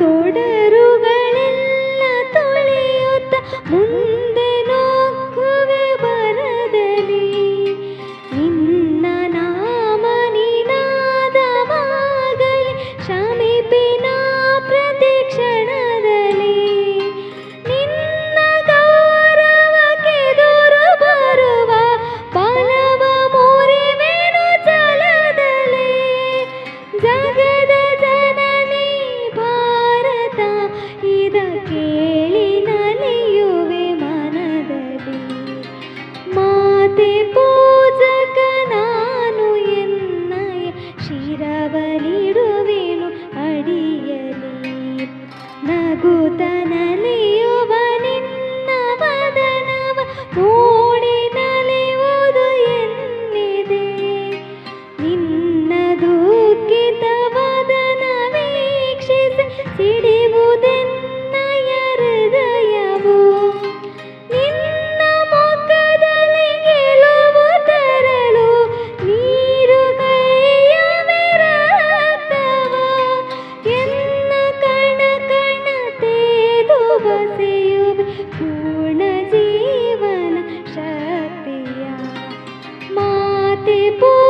തുടരുകളെല്ലാം തൊളിയുത്ത മുന്ത ಕೇಳಿ ನಲಿಯುವೆ ಮಾತೆ ಪೂಜಕ ನಾನು ಎನ್ನಯ ಅಡಿಯಲಿ ನಗುತ ನಲಿಯುವ ನಿನ್ನ ವದನವ ಎನ್ನಿದೆ ನಿನ್ನ 的不。